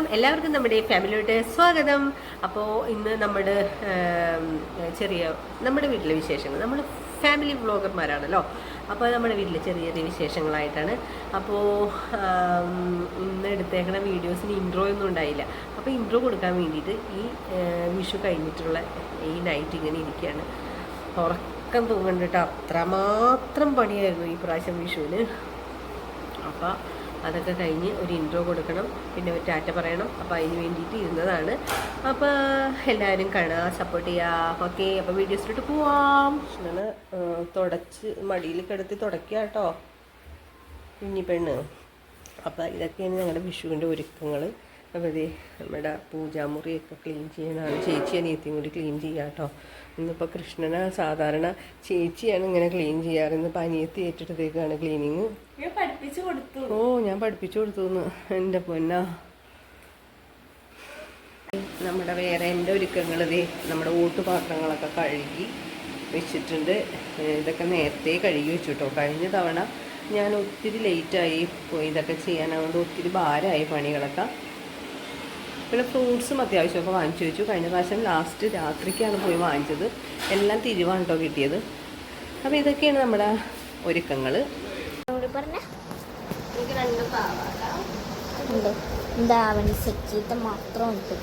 Welcome എല്ലാവർക്കും നമ്മുടെ ഫാമിലിയോട്ട് സ്വാഗതം. അപ്പോൾ ഇന്ന് നമ്മുടെ ചെറിയ നമ്മുടെ വീട്ടിലെ വിശേഷങ്ങൾ. നമ്മൾ ഫാമിലി വ്ളോഗർമാരാണല്ലോ. അപ്പോൾ നമ്മുടെ വീട്ടിലെ ചെറിയ ചെറിയ വിശേഷങ്ങളായിട്ടാണ്. അപ്പോൾ ഇന്ന് എടുത്തേക്കണ വീഡിയോസിന് ഇൻട്രോ ഒന്നും ഉണ്ടായില്ല. അപ്പോൾ ഇൻട്രോ കൊടുക്കാൻ വേണ്ടിയിട്ട് ഈ വിഷു കഴിഞ്ഞിട്ടുള്ള ഈ നൈറ്റ് ഇങ്ങനെ ഇരിക്കുകയാണ്. ഉറക്കം തൂങ്ങണ്ടിട്ട് അത്രമാത്രം പണിയായിരുന്നു ഈ പ്രാവശ്യം വിഷുവിന്. അപ്പോൾ അതൊക്കെ കഴിഞ്ഞ് ഒരു ഇൻട്രോ കൊടുക്കണം. പിന്നെ ഒരു ടാറ്റ പറയണം. അപ്പോൾ അതിന് വേണ്ടിയിട്ട് ഇരുന്നതാണ്. അപ്പോൾ എല്ലാവരും കാണുക സപ്പോർട്ട് ചെയ്യുക. ഓക്കെ അപ്പോൾ വീഡിയോസ് വീഡിയോസിലോട്ട് പോവാം. അങ്ങനെ തുടച്ച് മടിയിൽ കിടത്തി തുടയ്ക്കുക കേട്ടോ. കുഞ്ഞി പെണ്ണ്. അപ്പോൾ ഇതൊക്കെയാണ് ഞങ്ങളുടെ വിഷുവിന്റെ ഒരുക്കങ്ങൾ അപ്പോൾ ഇതേ നമ്മുടെ പൂജാമുറിയൊക്കെ ക്ലീൻ ചെയ്യണമാണ് ചേച്ചി അനിയത്തിയും കൂടി ക്ലീൻ ചെയ്യുക കേട്ടോ. ഇന്നിപ്പോൾ കൃഷ്ണനെ സാധാരണ ചേച്ചിയാണ് ഇങ്ങനെ ക്ലീൻ ചെയ്യാറ്. ഇന്നിപ്പോൾ അനിയത്തി ഏറ്റെടുത്തേക്കാണ് ക്ലീനിങ് കൊടുത്തു. ഓ ഞാൻ പഠിപ്പിച്ചു കൊടുത്തു എന്റെ പൊന്നാ. നമ്മുടെ വേറെ എന്റെ ഒരുക്കങ്ങൾ നമ്മുടെ ഊട്ടുപാത്രങ്ങളൊക്കെ കഴുകി വെച്ചിട്ടുണ്ട്. ഇതൊക്കെ നേരത്തെ കഴുകി വെച്ചു കേട്ടോ കഴിഞ്ഞ തവണ ഞാൻ ഒത്തിരി ലേറ്റായി പോയി. ഇതൊക്കെ ചെയ്യാനാകൊണ്ട് ഒത്തിരി ഭാരമായി പണികളൊക്കെ. പിന്നെ ഫ്രൂട്ട്സും അത്യാവശ്യമൊക്കെ വാങ്ങിച്ചു വെച്ചു. കഴിഞ്ഞ പ്രാവശ്യം ലാസ്റ്റ് രാത്രിക്കാണ് പോയി വാങ്ങിച്ചത്. എല്ലാം തിരിവാണ് കേട്ടോ കിട്ടിയത്. അപ്പോൾ ഇതൊക്കെയാണ് നമ്മുടെ ഒരുക്കങ്ങൾ പറഞ്ഞ എനിക്ക് രണ്ട് പാവാട ഉണ്ട് സെറ്റ് മാത്രം ഉണ്ട്.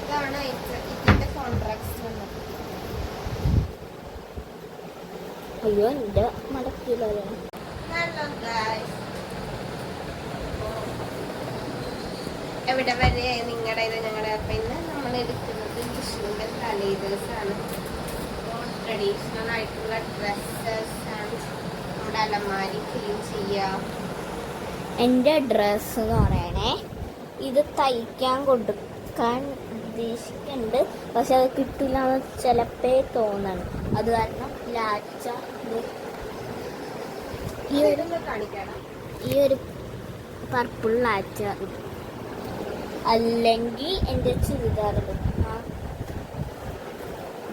ഇതാണ് ഇതിന്റെ കോൺട്രാക്ട് അയ്യോ എന്റെ മടക്കിയില്ല എവിടെ വരെ നിങ്ങളുടെ ഇത് ഞങ്ങളുടെ അപ്പം ഇന്ന് നമ്മൾ എടുക്കുന്നത് വിഷ്ണുവിന്റെ തലേ ദിവസമാണ്. ട്രഡീഷണൽ ആയിട്ടുള്ള ഡ്രസ്സസ് ആൻഡ് നമ്മുടെ അലമാരി ക്ലീൻ ചെയ്യുക എന്റെ ഡ്രസ്സ് എന്ന് പറയണേ ഇത് തയ്ക്കാൻ കൊടുക്കാൻ ഉദ്ദേശിക്കുന്നുണ്ട് പക്ഷെ അത് കിട്ടില്ല എന്ന് ചിലപ്പേ തോന്നണം. അത് കാരണം ലാച്ച ഈ ഒരു കാണിക്കണം ഈ ഒരു പർപ്പിൾ ലാച്ച. അല്ലെങ്കിൽ എന്റെ ചുരിദാർ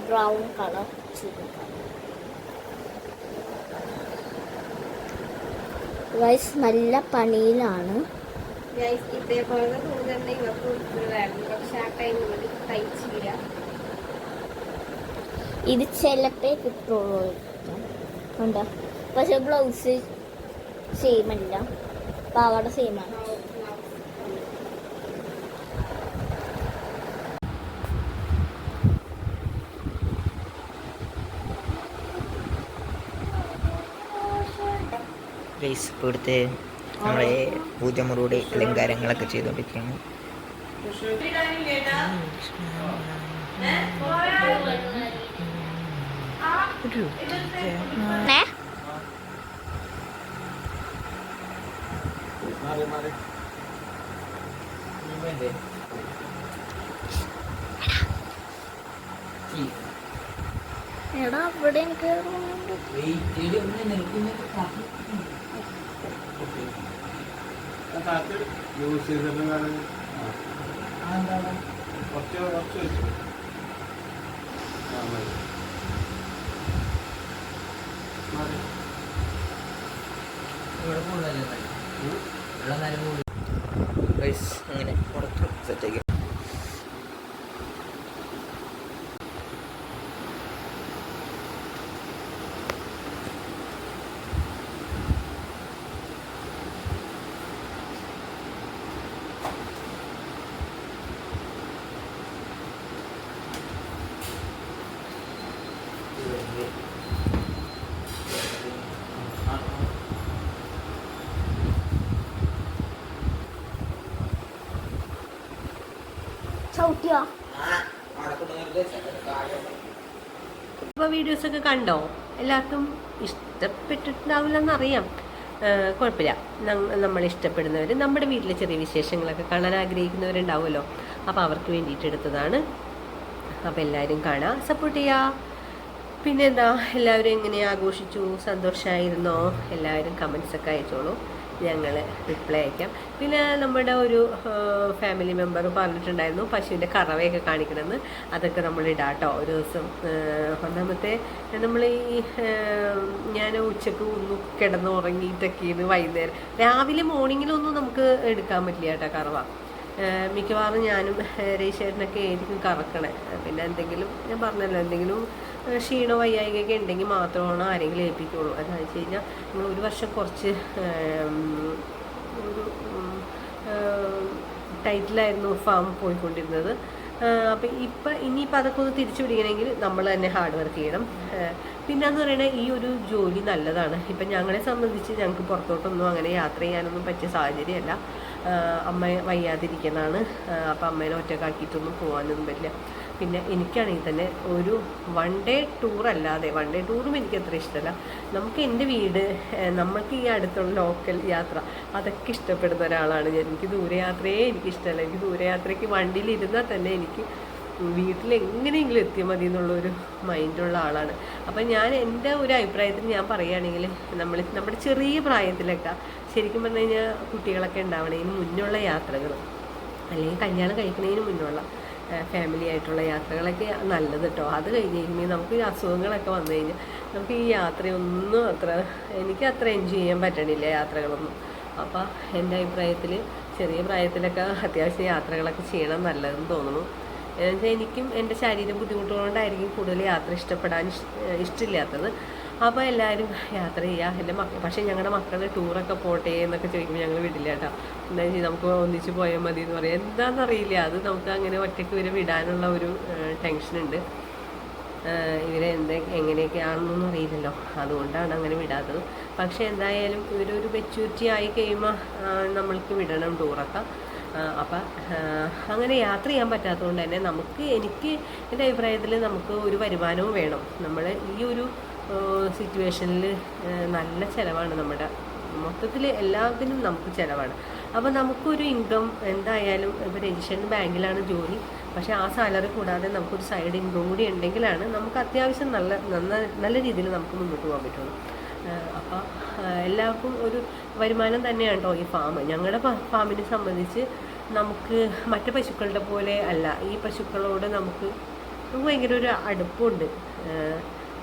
ബ്രൗൺ കളർ ചുരിദാർ വയസ്സ് നല്ല പണിയിലാണ്. ഇതേപോലെ തുണി തന്നെ ഇവർക്ക് കൊടുക്കുന്നതായിരുന്നു പക്ഷെ ആ ടൈമിൽ തയ്ച്ചില്ല ഇത് ചിലപ്പേ കിട്ടുള്ളൂ. ഉണ്ടോ? പക്ഷെ ബ്ലൗസ് സെയിം അല്ല. പാവാട സെയിം റൈസ് ഇപ്പോൾ ഇവിടുത്തെ നമ്മളെ പൂജമുറിയുടെ അലങ്കാരങ്ങളൊക്കെ ചെയ്തുകൊണ്ടിരിക്കുകയാണ്? എടാ അവിടെ എനിക്ക് യൂസ് ചെയ്തിട്ട് വേണം. കുറച്ച് കുറച്ച് വെച്ചു. അങ്ങനെ പുറത്ത് സെറ്റാക്കി ചവിട്ടിയോ? വീഡിയോസ് വീഡിയോസൊക്കെ കണ്ടോ? എല്ലാവർക്കും ഇഷ്ടപ്പെട്ടിട്ടുണ്ടാവില്ലെന്നറിയാം. കുഴപ്പമില്ല. നമ്മൾ ഇഷ്ടപ്പെടുന്നവർ നമ്മുടെ വീട്ടിലെ ചെറിയ വിശേഷങ്ങളൊക്കെ കാണാൻ ആഗ്രഹിക്കുന്നവരുണ്ടാവുമല്ലോ. അപ്പോൾ അവർക്ക് വേണ്ടിയിട്ട് എടുത്തതാണ്. അപ്പോൾ എല്ലാവരും കാണാം. സപ്പോർട്ട് ചെയ്യുക പിന്നെ എന്താ എല്ലാവരും എങ്ങനെ ആഘോഷിച്ചു? സന്തോഷമായിരുന്നോ എല്ലാവരും കമൻസ് ഒക്കെ അയച്ചോളൂ. ഞങ്ങൾ റിപ്ലൈ അയക്കാം. പിന്നെ നമ്മുടെ ഒരു ഫാമിലി മെമ്പർ പറഞ്ഞിട്ടുണ്ടായിരുന്നു പശുവിന്റെ കറവയൊക്കെ കാണിക്കണമെന്ന്. അതൊക്കെ നമ്മൾ ഇടാട്ടോ. ഒരു ദിവസം ഒന്നാമത്തെ നമ്മൾ ഈ ഞാൻ ഉച്ചയ്ക്ക് ഒന്ന് കിടന്ന് ഉറങ്ങിയിട്ടൊക്കെയാണ് വൈകുന്നേരം. രാവിലെ മോർണിംഗിലൊന്നും നമുക്ക് എടുക്കാൻ പറ്റില്ല കേട്ടോ കറവ. മിക്കവാറും ഞാനും രേശേട്ടനൊക്കെ ആയിരിക്കും കറക്കണേ. പിന്നെ എന്തെങ്കിലും ഞാൻ പറഞ്ഞല്ലോ എന്തെങ്കിലും ക്ഷീണോ വയ്യായികയൊക്കെ ഉണ്ടെങ്കിൽ മാത്രമാണ് ആരെങ്കിലും ഏൽപ്പിക്കുള്ളൂ. എന്താണെന്ന് വെച്ച് കഴിഞ്ഞാൽ നമ്മൾ ഒരു വർഷം കുറച്ച് ഒരു ടൈറ്റിലായിരുന്നു ഫാം പോയിക്കൊണ്ടിരുന്നത്. അപ്പം ഇപ്പം ഇനിയിപ്പോൾ അതൊക്കെ ഒന്ന് തിരിച്ചു പിടിക്കണമെങ്കിൽ നമ്മൾ തന്നെ ഹാർഡ് വർക്ക് ചെയ്യണം. പിന്നെ എന്ന് പറയുന്നത് ഈ ഒരു ജോലി നല്ലതാണ്. ഇപ്പം ഞങ്ങളെ സംബന്ധിച്ച് ഞങ്ങൾക്ക് പുറത്തോട്ടൊന്നും അങ്ങനെ യാത്ര ചെയ്യാനൊന്നും പറ്റിയ സാഹചര്യമല്ല. അമ്മയെ അമ്മ വയ്യാതിരിക്കുന്നതാണ്. അപ്പം അമ്മേനെ ഒറ്റക്കാക്കിയിട്ടൊന്നും പോകാനൊന്നും പറ്റില്ല. പിന്നെ എനിക്കാണെങ്കിൽ തന്നെ ഒരു വൺ ഡേ ടൂർ അല്ലാതെ വൺ ഡേ ടൂറും എനിക്ക് അത്ര ഇഷ്ടമല്ല. നമുക്ക് എന്റെ വീട് നമ്മൾക്ക് ഈ അടുത്തുള്ള ലോക്കൽ യാത്ര അതൊക്കെ ഇഷ്ടപ്പെടുന്ന ഒരാളാണ് ഞാൻ. എനിക്ക് ദൂരയാത്രയേ എനിക്ക് ഇഷ്ടമല്ല. എനിക്ക് ദൂരയാത്രയ്ക്ക് വണ്ടിയിൽ ഇരുന്നാൽ തന്നെ എനിക്ക് വീട്ടിൽ എങ്ങനെയെങ്കിലും എത്തിയാൽ മതി എന്നുള്ളൊരു മൈൻഡുള്ള ആളാണ്. അപ്പം ഞാൻ എന്റെ ഒരു അഭിപ്രായത്തിൽ ഞാൻ പറയുകയാണെങ്കിൽ നമ്മൾ നമ്മുടെ ചെറിയ പ്രായത്തിലൊക്കെ ശരിക്കും പറഞ്ഞു കഴിഞ്ഞാൽ കുട്ടികളൊക്കെ ഉണ്ടാവണതിന് മുന്നുള്ള യാത്രകൾ അല്ലെങ്കിൽ കല്യാണം കഴിക്കുന്നതിന് മുന്നുള്ള ഫാമിലി ആയിട്ടുള്ള യാത്രകളൊക്കെ നല്ലത് കേട്ടോ അത് കഴിഞ്ഞ് കഴിഞ്ഞാൽ നമുക്ക് അസുഖങ്ങളൊക്കെ വന്നു കഴിഞ്ഞാൽ നമുക്ക് ഈ യാത്രയൊന്നും അത്ര എനിക്ക് അത്ര എൻജോയ് ചെയ്യാൻ പറ്റണില്ല യാത്രകളൊന്നും. അപ്പോൾ എന്റെ അഭിപ്രായത്തിൽ ചെറിയ പ്രായത്തിലൊക്കെ അത്യാവശ്യം യാത്രകളൊക്കെ ചെയ്യണം നല്ലതെന്ന് തോന്നുന്നു. എന്നുവെച്ചാൽ എനിക്കും എന്റെ ശാരീരിക ബുദ്ധിമുട്ടുകൊണ്ടായിരിക്കും കൂടുതൽ യാത്ര ഇഷ്ടപ്പെടാൻ ഇഷ്- ഇഷ്ടമില്ലാത്തത് അപ്പോൾ എല്ലാവരും യാത്ര ചെയ്യുക എന്റെ മക്കൾ പക്ഷേ ഞങ്ങളുടെ മക്കൾ ടൂറൊക്കെ പോട്ടെ എന്നൊക്കെ ചോദിക്കുമ്പോൾ ഞങ്ങൾ വിടില്ല കേട്ടോ എന്താ വെച്ചാൽ നമുക്ക് ഒന്നിച്ച് പോയാൽ മതി എന്ന് പറയാം. എന്താണെന്നറിയില്ല അത് നമുക്ക് അങ്ങനെ ഒറ്റയ്ക്ക് ഇവരെ വിടാനുള്ള ഒരു ടെൻഷനുണ്ട് ഇവരെ എന്ത് എങ്ങനെയൊക്കെയാണെന്നൊന്നും അറിയില്ലല്ലോ. അതുകൊണ്ടാണ് അങ്ങനെ വിടാത്തത്. പക്ഷേ എന്തായാലും ഇവരൊരു മെച്യൂരിറ്റി ആയി കഴിയുമ്പോൾ നമ്മൾക്ക് വിടണം ടൂറൊക്കെ. അപ്പം അങ്ങനെ യാത്ര ചെയ്യാൻ പറ്റാത്തതുകൊണ്ട് തന്നെ നമുക്ക് എനിക്ക് എന്റെ അഭിപ്രായത്തിൽ നമുക്ക് ഒരു വരുമാനവും വേണം. നമ്മൾ ഈ ഒരു സിറ്റുവേഷനിൽ നല്ല ചിലവാണ് നമ്മുടെ. മൊത്തത്തിൽ എല്ലാത്തിനും നമുക്ക് ചിലവാണ്. അപ്പോൾ നമുക്കൊരു ഇൻകം എന്തായാലും ഇപ്പോൾ രജിസ്ട്രേഷൻ ബാങ്കിലാണ് ജോലി. പക്ഷേ ആ സാലറി കൂടാതെ നമുക്കൊരു സൈഡ് ഇൻകം കൂടി ഉണ്ടെങ്കിലാണ് നമുക്ക് അത്യാവശ്യം നല്ല നല്ല രീതിയിൽ നമുക്ക് മുന്നോട്ട് പോകാൻ പറ്റുള്ളൂ. അപ്പോൾ എല്ലാവർക്കും ഒരു വരുമാനം തന്നെയാണ് കേട്ടോ ഈ ഫാം ഞങ്ങളുടെ ഫാമിനെ സംബന്ധിച്ച് നമുക്ക് മറ്റു പശുക്കളുടെ പോലെ അല്ല. ഈ പശുക്കളോട് നമുക്ക് നമുക്ക് ഭയങ്കര ഒരു അടുപ്പമുണ്ട്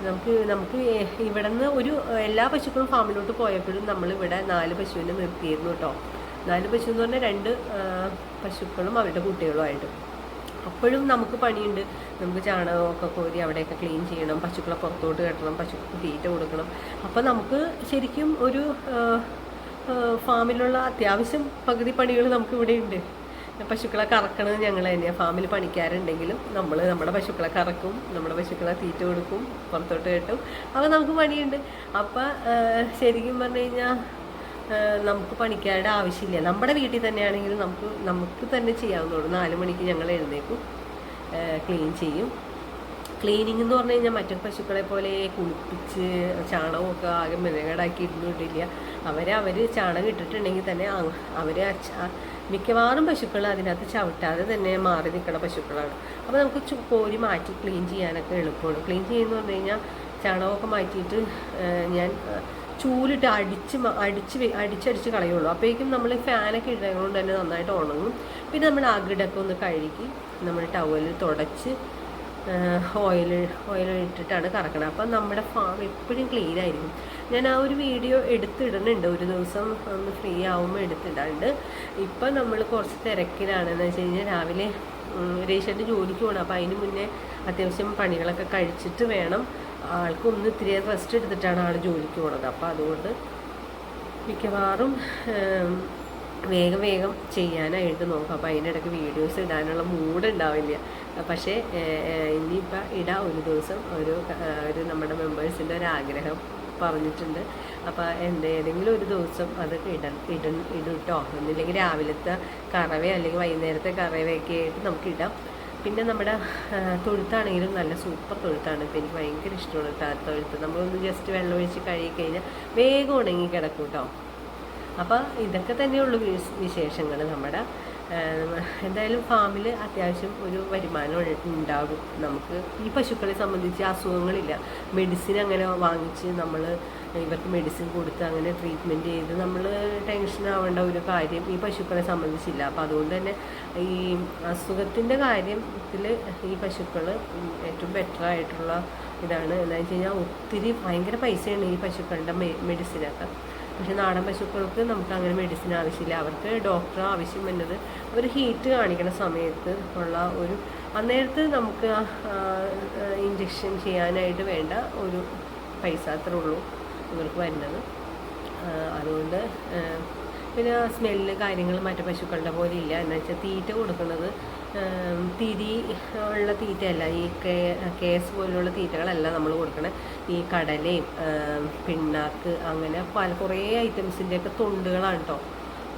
നമുക്ക് നമുക്ക് ഇവിടെ നിന്ന് ഒരു എല്ലാ പശുക്കളും ഫാമിലോട്ട് പോയപ്പോഴും നമ്മൾ ഇവിടെ നാല് പശുവിനെ നിർത്തിയിരുന്നു കേട്ടോ. നാല് പശു എന്ന് പറഞ്ഞാൽ രണ്ട് പശുക്കളും അവരുടെ കുട്ടികളുമായിട്ട്. അപ്പോഴും നമുക്ക് പണിയുണ്ട്. നമുക്ക് ചാണകമൊക്കെ കോരി അവിടെയൊക്കെ ക്ലീൻ ചെയ്യണം പശുക്കളെ പുറത്തോട്ട് കെട്ടണം പശുക്കൾക്ക് തീറ്റ കൊടുക്കണം. അപ്പോൾ നമുക്ക് ശരിക്കും ഒരു ഫാമിലുള്ള അത്യാവശ്യം പകുതി പണികൾ നമുക്ക് ഇവിടെ ഉണ്ട് പശുക്കളെ കറക്കണത് ഞങ്ങൾ തന്നെയാണ് ഫാമിൽ പണിക്കാരുണ്ടെങ്കിലും നമ്മൾ നമ്മുടെ പശുക്കളെ കറക്കും നമ്മുടെ പശുക്കളെ തീറ്റ കൊടുക്കും പുറത്തോട്ട് കെട്ടും. അപ്പോൾ നമുക്ക് പണിയുണ്ട്. അപ്പം ശരിക്കും പറഞ്ഞു കഴിഞ്ഞാൽ നമുക്ക് പണിക്കാരുടെ ആവശ്യമില്ല. നമ്മുടെ വീട്ടിൽ തന്നെയാണെങ്കിൽ നമുക്ക് നമുക്ക് തന്നെ ചെയ്യാവുന്നുള്ളൂ നാല് മണിക്ക് ഞങ്ങൾ എഴുന്നേക്കും. ക്ലീൻ ചെയ്യും. ക്ലീനിങ് എന്ന് പറഞ്ഞു കഴിഞ്ഞാൽ മറ്റു പശുക്കളെ പോലെ കുളിപ്പിച്ച് ചാണകമൊക്കെ ആകെ മെനകേടാക്കി ഇരുന്നിട്ടില്ല അവരെ അവർ ചാണകം ഇട്ടിട്ടുണ്ടെങ്കിൽ തന്നെ അവർ മിക്കവാറും പശുക്കൾ അതിനകത്ത് ചവിട്ടാതെ തന്നെ മാറി നിൽക്കുന്ന പശുക്കളാണ്. അപ്പോൾ നമുക്ക് കോരി മാറ്റി ക്ലീൻ ചെയ്യാനൊക്കെ എളുപ്പമാണ്. ക്ലീൻ ചെയ്യുന്നു പറഞ്ഞു കഴിഞ്ഞാൽ ചാണകമൊക്കെ മാറ്റിയിട്ട് ഞാൻ ചൂലിട്ട് അടിച്ച് അടിച്ച് അടിച്ചടിച്ച് കളയുള്ളൂ. അപ്പോഴേക്കും നമ്മൾ ഫാനൊക്കെ ഇടുന്നതുകൊണ്ട് തന്നെ നന്നായിട്ട് ഉണങ്ങും. പിന്നെ നമ്മൾ അകിടൊക്കെ ഒന്ന് കഴുകി നമ്മൾ ടവലിൽ തുടച്ച് ഓയിൽ ഇട്ടിട്ടാണ് കറക്കണത്. അപ്പം നമ്മുടെ ഫാം എപ്പോഴും ക്ലീൻ ആയിരിക്കും. ഞാൻ ആ ഒരു വീഡിയോ എടുത്തിടുന്നുണ്ട്. ഒരു ദിവസം ഒന്ന് ഫ്രീ ആവുമ്പോൾ എടുത്തിടാണ്ട്. ഇപ്പം നമ്മൾ കുറച്ച് തിരക്കിലാണെന്ന് വെച്ച് കഴിഞ്ഞാൽ രാവിലെ രേഷന്റെ ജോലിക്ക് പോകണം അപ്പോൾ അതിന് മുന്നേ അത്യാവശ്യം പണികളൊക്കെ കഴിച്ചിട്ട് വേണം. ആൾക്കൊന്ന് ഇത്തിരി റെസ്റ്റ് എടുത്തിട്ടാണ് ആൾ ജോലിക്ക് പോണത്. അപ്പോൾ അതുകൊണ്ട് മിക്കവാറും വേഗം വേഗം ചെയ്യാനായിട്ട് നോക്കുക അപ്പോൾ അതിന്റെ ഇടയ്ക്ക് വീഡിയോസ് ഇടാനുള്ള മൂഡ് ഉണ്ടാവില്ല. പക്ഷേ ഇനിയിപ്പോൾ ഇടാം ഒരു ദിവസം ഒരു ഒരു നമ്മുടെ മെമ്പേഴ്സിന്റെ ഒരു ആഗ്രഹം പറഞ്ഞിട്ടുണ്ട്. അപ്പോൾ എന്റെ ഏതെങ്കിലും ഒരു ദിവസം അത് ഇട ഇട ഇടട്ടോ. ഒന്നില്ലെങ്കിൽ രാവിലത്തെ കറവേ അല്ലെങ്കിൽ വൈകുന്നേരത്തെ കറവയൊക്കെ ആയിട്ട് നമുക്ക് ഇടാം. പിന്നെ നമ്മുടെ തൊഴുത്താണെങ്കിലും നല്ല സൂപ്പർ തൊഴുത്താണ്. ഇപ്പോൾ എനിക്ക് ഭയങ്കര ഇഷ്ടമുള്ള തൊഴുത്ത്. നമ്മളൊന്ന് ജസ്റ്റ് വെള്ളം ഒഴിച്ച് കഴുകി കഴിഞ്ഞാൽ വേഗം ഉണങ്ങി കിടക്കും കേട്ടോ അപ്പോൾ ഇതൊക്കെ തന്നെയുള്ളൂ വിശേഷങ്ങൾ നമ്മുടെ എന്തായാലും ഫാമിൽ അത്യാവശ്യം ഒരു വരുമാനം ഉണ്ടാകും. നമുക്ക് ഈ പശുക്കളെ സംബന്ധിച്ച് അസുഖങ്ങളില്ല. മെഡിസിൻ അങ്ങനെ വാങ്ങിച്ച് നമ്മൾ ഇവർക്ക് മെഡിസിൻ കൊടുത്ത് അങ്ങനെ ട്രീറ്റ്മെന്റ് ചെയ്ത് നമ്മൾ ടെൻഷൻ ആവേണ്ട ഒരു കാര്യം ഈ പശുക്കളെ സംബന്ധിച്ചില്ല. അപ്പോൾ അതുകൊണ്ട് തന്നെ ഈ അസുഖത്തിന്റെ കാര്യത്തിൽ ഈ പശുക്കൾ ഏറ്റവും ബെറ്റർ ആയിട്ടുള്ള ഇതാണ്. എന്താണെന്ന് വെച്ച് കഴിഞ്ഞാൽ ഒത്തിരി ഭയങ്കര പൈസയാണ് ഈ പശുക്കളുടെ മെഡിസിനൊക്കെ പക്ഷെ നാടൻ പശുക്കൾക്ക് നമുക്ക് അങ്ങനെ മെഡിസിൻ ആവശ്യമില്ല. അവർക്ക് ഡോക്ടർ ആവശ്യം വരുന്നത് അവർ ഹീറ്റ് കാണിക്കുന്ന സമയത്ത് ഉള്ള ഒരു അന്നേരത്ത് നമുക്ക് ഇഞ്ചക്ഷൻ ചെയ്യാനായിട്ട് വേണ്ട ഒരു പൈസ അത്രേ ഉള്ളൂ ഇവർക്ക് വരുന്നത്. ആ, പിന്നെ സ്മെല്ല് കാര്യങ്ങൾ മറ്റു പശുക്കളുടെ പോലെ ഇല്ല. എന്ന് വെച്ചാൽ തീറ്റ കൊടുക്കുന്നത് തിരി ഉള്ള തീറ്റയല്ല. ഈ കേ കേസ് പോലുള്ള തീറ്റകളല്ല നമ്മൾ കൊടുക്കണേ. ഈ കടലയും പിണ്ണാക്ക് അങ്ങനെ പല കുറേ ഐറ്റംസിന്റെയൊക്കെ തൊണ്ടുകളാണ് കേട്ടോ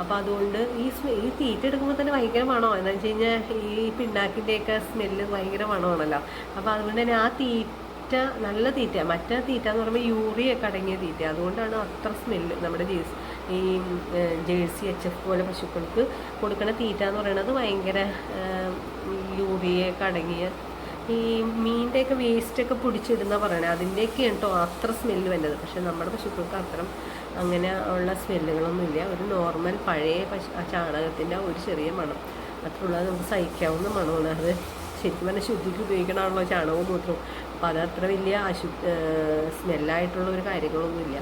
അപ്പോൾ അതുകൊണ്ട് ഈ സ്മെ ഈ തീറ്റ എടുക്കുമ്പോൾ തന്നെ ഭയങ്കര മണമാണ് എന്ന് വെച്ച് കഴിഞ്ഞാൽ ഈ പിണ്ണാക്കിന്റെയൊക്കെ സ്മെല്ല് ഭയങ്കര മണമാണല്ലോ. അപ്പോൾ അതുകൊണ്ട് തന്നെ ആ തീറ്റ നല്ല തീറ്റ മറ്റേ തീറ്റ എന്ന് പറയുമ്പോൾ യൂറിയൊക്കെ അടങ്ങിയ തീറ്റ അതുകൊണ്ടാണ് അത്ര സ്മെല്ല് നമ്മുടെ ജീസ് ഈ ജേഴ്സി എച്ച് എഫ് പോലെ പശുക്കൾക്ക് കൊടുക്കുന്ന തീറ്റ എന്ന് പറയുന്നത് ഭയങ്കര യൂറിയൊക്കെ അടങ്ങിയ ഈ മീനിന്റെയൊക്കെ വേസ്റ്റൊക്കെ പിടിച്ചിടുന്ന പറയണത് അതിന്റെയൊക്കെ കേട്ടോ അത്ര സ്മെല്ല് വരുന്നത് പക്ഷെ നമ്മുടെ പശുക്കൾക്ക് അത്ര അങ്ങനെ ഉള്ള സ്മെല്ലുകളൊന്നുമില്ല ഒരു നോർമൽ പഴയ പശു ചാണകത്തിന്റെ ഒരു ചെറിയ മണം. അത്രയുള്ളത് നമുക്ക് സഹിക്കാവുന്ന മണമാണ്. അത് ശരിക്കും പറഞ്ഞാൽ ശുദ്ധിക്ക് ഉപയോഗിക്കണമാണല്ലോ ചാണകവും മൂത്രവും. അപ്പോൾ അത് അത്ര വലിയ അശു സ്മെല്ലായിട്ടുള്ള ഒരു കാര്യങ്ങളൊന്നുമില്ല.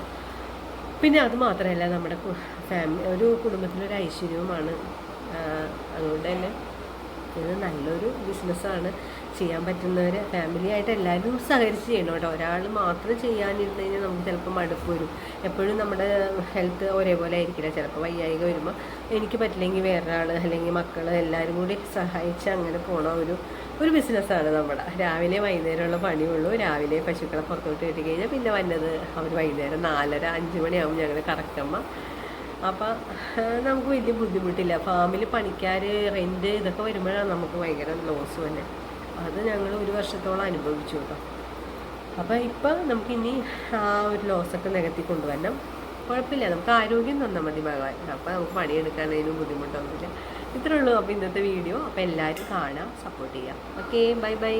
പിന്നെ അത് മാത്രമല്ല നമ്മുടെ ഫാമിലി ഒരു കുടുംബത്തിലൊരു ഐശ്വര്യവുമാണ്. അതുകൊണ്ട് തന്നെ ഇത് നല്ലൊരു ബിസിനസ്സാണ് ചെയ്യാൻ പറ്റുന്നവർ ഫാമിലി ആയിട്ട് എല്ലാവരും സഹകരിച്ച് ചെയ്യണം കേട്ടോ. ഒരാൾ മാത്രം ചെയ്യാനിരുന്നു കഴിഞ്ഞാൽ നമുക്ക് ചിലപ്പോൾ മടുപ്പ് വരും. എപ്പോഴും നമ്മുടെ ഹെൽത്ത് ഒരേപോലെ ആയിരിക്കില്ല. ചിലപ്പോൾ വയ്യായിക വരുമ്പോൾ എനിക്ക് പറ്റില്ലെങ്കിൽ വേറൊരാൾ അല്ലെങ്കിൽ മക്കൾ എല്ലാവരും കൂടി സഹായിച്ച് അങ്ങനെ പോണ ഒരു ഒരു ബിസിനസ്സാണ് നമ്മുടെ. രാവിലെ വൈകുന്നേരമുള്ള പണിയുള്ളൂ. രാവിലെ പശുക്കളെ പുറത്തോട്ട് കെട്ടി കഴിഞ്ഞാൽ പിന്നെ വന്നത് അവർ വൈകുന്നേരം നാലര അഞ്ച് മണിയാകും ഞങ്ങൾ കറക്കുമ്പോൾ അപ്പം നമുക്ക് വലിയ ബുദ്ധിമുട്ടില്ല. ഫാമിൽ പണിക്കാർ റെന്റ് ഇതൊക്കെ വരുമ്പോഴാണ് നമുക്ക് ഭയങ്കര ലോസ് തന്നെ. അത് ഞങ്ങൾ ഒരു വർഷത്തോളം അനുഭവിച്ചു കേട്ടോ. അപ്പോൾ ഇപ്പം നമുക്കിനി ആ ഒരു ലോസൊക്കെ നികത്തി കൊണ്ടുവരണം. കുഴപ്പമില്ല. നമുക്ക് ആരോഗ്യം തന്നാൽ മതി ഭഗവാൻ അപ്പോൾ നമുക്ക് പണിയെടുക്കാനതിനും ബുദ്ധിമുട്ടൊന്നുമില്ല. ഇത്രേ ഉള്ളൂ. അപ്പോൾ ഇന്നത്തെ വീഡിയോ അപ്പോൾ എല്ലാവരും കാണാം സപ്പോർട്ട് ചെയ്യാം. Okay bye bye